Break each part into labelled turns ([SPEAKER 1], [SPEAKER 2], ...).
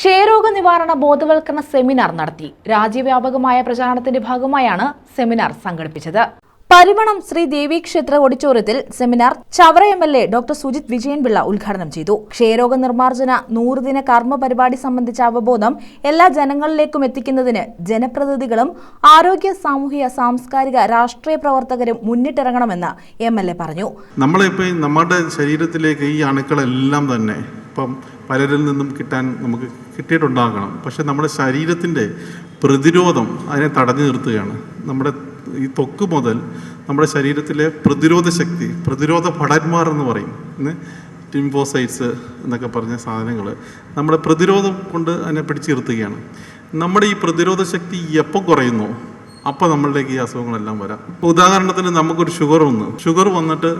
[SPEAKER 1] ക്ഷയരോഗ നിവാരണ ബോധവൽക്കരണ സെമിനാർ നടത്തി. രാജ്യവ്യാപകമായ പ്രചാരണത്തിന്റെ ഭാഗമായാണ് സെമിനാർ സംഘടിപ്പിച്ചത്. പരിമണം ശ്രീ ദേവി ക്ഷേത്ര ഓഡിറ്റോറിയത്തിൽ seminar Chavara M L A doctor Sujith Vijayanpillai ഉദ്ഘാടനം ചെയ്തു. ക്ഷയരോഗ നിർമ്മാർജന നൂറുദിന കർമ്മ പരിപാടി സംബന്ധിച്ച അവബോധം എല്ലാ ജനങ്ങളിലേക്കും എത്തിക്കുന്നതിന് ജനപ്രതിനിധികളും ആരോഗ്യ സാമൂഹിക സാംസ്കാരിക രാഷ്ട്രീയ പ്രവർത്തകരും മുന്നിട്ടിറങ്ങണമെന്ന് എം എൽ എ പറഞ്ഞു.
[SPEAKER 2] നമ്മളിപ്പോൾ നമ്മുടെ ശരീരത്തിലേക്ക് ഈ അണുക്കളെല്ലാം തന്നെ ഇപ്പം പലരിൽ നിന്നും കിട്ടാൻ നമുക്ക് കിട്ടിയിട്ടുണ്ടാകണം. പക്ഷെ നമ്മുടെ ശരീരത്തിന്റെ പ്രതിരോധം അതിനെ തടഞ്ഞു നിർത്തുകയാണ്. നമ്മുടെ ഈ തൊക്ക് മുതൽ നമ്മുടെ ശരീരത്തിലെ പ്രതിരോധ ശക്തി പ്രതിരോധ ഭടന്മാർ എന്ന് പറയും. ടിംഫോസൈറ്റ്സ് എന്നൊക്കെ പറഞ്ഞ സാധനങ്ങൾ നമ്മുടെ പ്രതിരോധം കൊണ്ട് അതിനെ പിടിച്ചു നിർത്തുകയാണ് നമ്മുടെ ഈ പ്രതിരോധ ശക്തി എപ്പോൾ കുറയുന്നു? അപ്പോൾ നമ്മളിലേക്ക് ഈ അസുഖങ്ങളെല്ലാം വരാം. ഉദാഹരണത്തിന് നമുക്കൊരു ഷുഗർ വന്നു. ഷുഗർ വന്നിട്ട്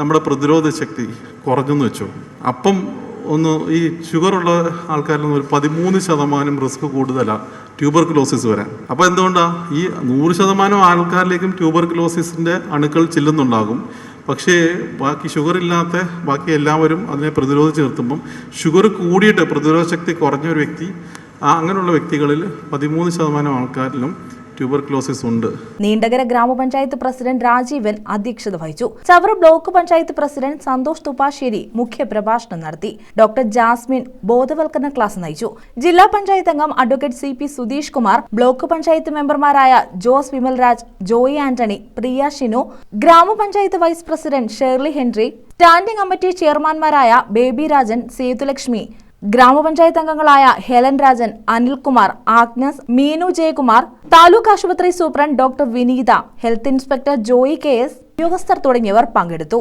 [SPEAKER 2] നമ്മുടെ പ്രതിരോധ ശക്തി കുറഞ്ഞെന്ന് വെച്ചു. അപ്പം ഒന്ന് ഈ ഷുഗറുള്ള ആൾക്കാരിൽ ഒരു പതിമൂന്ന് ശതമാനം റിസ്ക് കൂടുതലാണ് ട്യൂബർക്കുലോസിസ് വരാൻ. അപ്പോൾ എന്തുകൊണ്ടാണ് ഈ നൂറ് ശതമാനം ആൾക്കാരിലേക്കും ട്യൂബർക്കുലോസിസിന്റെ അണുക്കൾ ചെല്ലുന്നുണ്ടാകും. പക്ഷേ ബാക്കി ഷുഗർ ഇല്ലാത്ത ബാക്കി എല്ലാവരും അതിനെ പ്രതിരോധിച്ച് നിർത്തുമ്പം ഷുഗർ കൂടിയിട്ട് പ്രതിരോധ ശക്തി കുറഞ്ഞ ഒരു വ്യക്തി അങ്ങനെയുള്ള വ്യക്തികളിൽ പതിമൂന്ന് ശതമാനം ആൾക്കാരിലും ട്യൂബർക്കുലോസിസ് ഉണ്ട്.
[SPEAKER 1] നീണ്ടകര ഗ്രാമപഞ്ചായത്ത് പ്രസിഡന്റ് രാജീവൻ അധ്യക്ഷത വഹിച്ചു. ചവറ ബ്ലോക്ക് പഞ്ചായത്ത് പ്രസിഡന്റ് സന്തോഷ് തുപ്പാശ്ശേരി മുഖ്യ പ്രഭാഷണം നടത്തി. ഡോക്ടർ ജാസ്മിൻ ബോധവൽക്കരണ ക്ലാസ് നയിച്ചു. ജില്ലാ പഞ്ചായത്ത് അംഗം advocate C P Sudheesh Kumar block panchayat മെമ്പർമാരായ Jose Vimalraj Joy Antony Priya Shinu ഗ്രാമപഞ്ചായത്ത് vice president Shirley Henry standing committee ചെയർമാൻമാരായ baby Rajan Sethulakshmi ഗ്രാമപഞ്ചായത്ത് അംഗങ്ങളായ ഹെലൻ രാജൻ അനിൽകുമാർ ആഗ്നസ് മീനു ജയകുമാർ താലൂക്ക് ആശുപത്രി superintendent doctor Vineetha health inspector Joy K S ഉദ്യോഗസ്ഥർ തുടങ്ങിയവർ പങ്കെടുത്തു.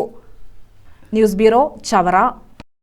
[SPEAKER 1] News bureau Chavara.